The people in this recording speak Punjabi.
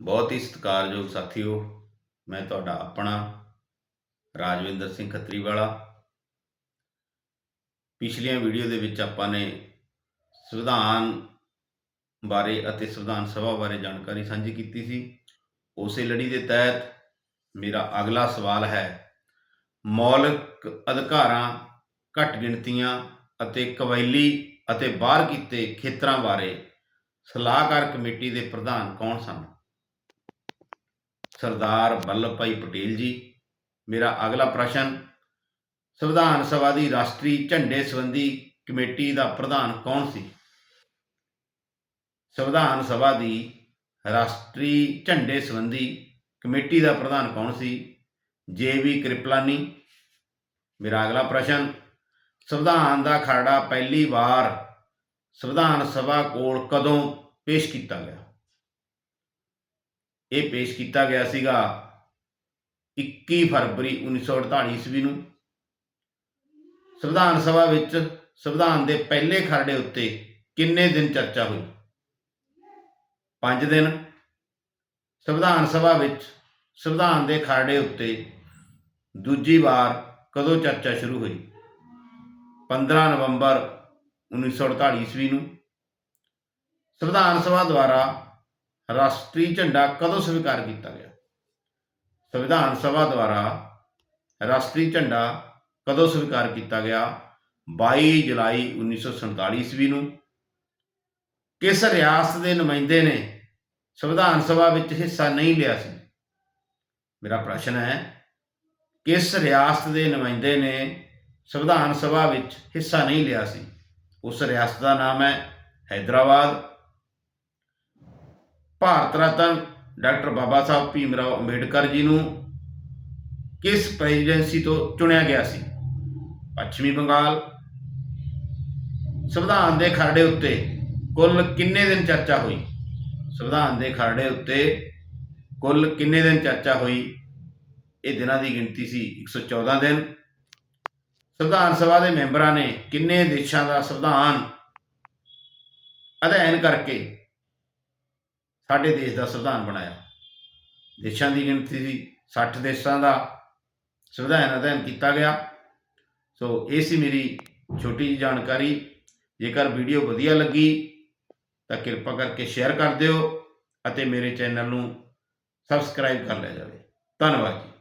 ਬਹੁਤ ਹੀ ਸਤਿਕਾਰਯੋਗ ਸਾਥੀਓ, ਮੈਂ ਤੁਹਾਡਾ ਆਪਣਾ ਰਾਜਵਿੰਦਰ ਸਿੰਘ ਖੱਤਰੀਵਾਲਾ। ਪਿਛਲੀਆਂ ਵੀਡੀਓ ਦੇ ਵਿੱਚ ਆਪਾਂ ਨੇ ਸੰਵਿਧਾਨ ਬਾਰੇ ਅਤੇ ਸੰਵਿਧਾਨ ਸਭਾ ਬਾਰੇ ਜਾਣਕਾਰੀ ਸਾਂਝੀ ਕੀਤੀ ਸੀ। ਉਸੇ ਲੜੀ ਦੇ ਤਹਿਤ ਮੇਰਾ ਅਗਲਾ ਸਵਾਲ ਹੈ, ਮੌਲਿਕ ਅਧਿਕਾਰਾਂ ਘੱਟ ਗਿਣਤੀਆਂ ਅਤੇ ਕਬਾਇਲੀ ਅਤੇ ਬਾਹਰ ਕੀਤੇ ਖੇਤਰਾਂ ਬਾਰੇ ਸਲਾਹਕਾਰ ਕਮੇਟੀ ਦੇ ਪ੍ਰਧਾਨ ਕੌਣ ਸਨ? ਸਰਦਾਰ ਵੱਲਭ ਭਾਈ ਪਟੇਲ ਜੀ, ਮੇਰਾ ਅਗਲਾ ਪ੍ਰਸ਼ਨ, ਸੰਵਿਧਾਨ ਸਭਾ ਦੀ ਰਾਸ਼ਟਰੀ ਝੰਡੇ ਸੰਬੰਧੀ ਕਮੇਟੀ ਦਾ ਪ੍ਰਧਾਨ ਕੌਣ ਸੀ? ਸੰਵਿਧਾਨ ਸਭਾ ਦੀ ਰਾਸ਼ਟਰੀ ਝੰਡੇ ਸੰਬੰਧੀ ਕਮੇਟੀ ਦਾ ਪ੍ਰਧਾਨ ਕੌਣ ਸੀ? ਜੇ ਵੀ ਕ੍ਰਿਪਲਾਨੀ, ਮੇਰਾ ਅਗਲਾ ਪ੍ਰਸ਼ਨ, ਸੰਵਿਧਾਨ ਦਾ ਖਰੜਾ ਪਹਿਲੀ ਵਾਰ ਸੰਵਿਧਾਨ ਸਭਾ ਕੋਲ ਕਦੋਂ ਪੇਸ਼ ਕੀਤਾ ਗਿਆ? ਇਹ ਪੇਸ਼ ਕੀਤਾ ਗਿਆ ਸੀਗਾ 21 ਫਰਵਰੀ 1948 ਈਸਵੀ ਨੂੰ। ਸੰਵਿਧਾਨ ਸਭਾ ਵਿੱਚ ਸੰਵਿਧਾਨ ਦੇ ਪਹਿਲੇ ਖਰੜੇ ਉੱਤੇ ਕਿੰਨੇ ਦਿਨ ਚਰਚਾ ਹੋਈ? 5 ਦਿਨ। ਸੰਵਿਧਾਨ ਸਭਾ ਵਿੱਚ ਸੰਵਿਧਾਨ ਦੇ ਖਰੜੇ ਉੱਤੇ ਦੂਜੀ ਵਾਰ ਕਦੋਂ ਚਰਚਾ ਸ਼ੁਰੂ ਹੋਈ? 15 ਨਵੰਬਰ 1948 ਈਸਵੀ ਨੂੰ। ਸੰਵਿਧਾਨ ਸਭਾ ਦੁਆਰਾ ਰਾਸ਼ਟਰੀ ਝੰਡਾ ਕਦੋਂ ਸਵੀਕਾਰ ਕੀਤਾ ਗਿਆ? ਸੰਵਿਧਾਨ ਸਭਾ ਦੁਆਰਾ ਰਾਸ਼ਟਰੀ ਝੰਡਾ ਕਦੋਂ ਸਵੀਕਾਰ ਕੀਤਾ ਗਿਆ? 22 ਜੁਲਾਈ 1947 ਈਸਵੀ ਨੂੰ। ਕਿਸ ਰਿਆਸਤ ਦੇ ਨੁਮਾਇੰਦੇ ਨੇ ਸੰਵਿਧਾਨ ਸਭਾ ਵਿੱਚ ਹਿੱਸਾ ਨਹੀਂ ਲਿਆ ਸੀ? ਮੇਰਾ ਪ੍ਰਸ਼ਨ ਹੈ, ਕਿਸ ਰਿਆਸਤ ਦੇ ਨੁਮਾਇੰਦੇ ਨੇ ਸੰਵਿਧਾਨ ਸਭਾ ਵਿੱਚ ਹਿੱਸਾ ਨਹੀਂ ਲਿਆ ਸੀ? ਉਸ ਰਿਆਸਤ ਦਾ ਨਾਮ ਹੈ ਹైదరాబాద్ ਭਾਰਤ ਰਤਨ ਡਾਕਟਰ ਬਾਬਾ ਸਾਹਿਬ ਭੀਮ ਰਾਓ ਅੰਬੇਡਕਰ ਜੀ ਨੂੰ ਕਿਸ ਪ੍ਰੈਜ਼ੀਡੈਂਸੀ ਤੋਂ ਚੁਣਿਆ ਗਿਆ ਸੀ? ਪੱਛਮੀ ਬੰਗਾਲ। ਸੰਵਿਧਾਨ ਦੇ ਖਰੜੇ ਉੱਤੇ ਕੁੱਲ ਕਿੰਨੇ ਦਿਨ ਚਰਚਾ ਹੋਈ? ਸੰਵਿਧਾਨ ਦੇ ਖਰੜੇ ਉੱਤੇ ਕੁੱਲ ਕਿੰਨੇ ਦਿਨ ਚਰਚਾ ਹੋਈ? ਇਹ ਦਿਨਾਂ ਦੀ ਗਿਣਤੀ ਸੀ 114 ਦਿਨ। ਸੰਵਿਧਾਨ ਸਭਾ ਦੇ ਮੈਂਬਰਾਂ ਨੇ ਕਿੰਨੇ ਦੇਸ਼ਾਂ ਦਾ ਸੰਵਿਧਾਨ ਅਧਿਐਨ ਕਰਕੇ ਸਾਡੇ ਦੇਸ਼ ਦਾ ਸੰਵਿਧਾਨ ਬਣਾਇਆ। ਦੇਸ਼ਾਂ ਦੀ ਗਿਣਤੀ ਸੀ 60 ਦੇਸ਼ਾਂ ਦਾ ਸੰਵਿਧਾਨ ਅਧਿਐਨ ਕੀਤਾ ਗਿਆ। ਸੋ ਇਹ ਸੀ ਮੇਰੀ ਛੋਟੀ ਜਿਹੀ ਜਾਣਕਾਰੀ। ਜੇਕਰ ਵੀਡੀਓ ਵਧੀਆ ਲੱਗੀ, ਤਾਂ ਕਿਰਪਾ ਕਰਕੇ ਸ਼ੇਅਰ ਕਰ ਦਿਓ ਅਤੇ ਮੇਰੇ ਚੈਨਲ ਨੂੰ ਸਬਸਕ੍ਰਾਈਬ ਕਰ ਲਿਆ ਜਾਵੇ। ਧੰਨਵਾਦ ਜੀ।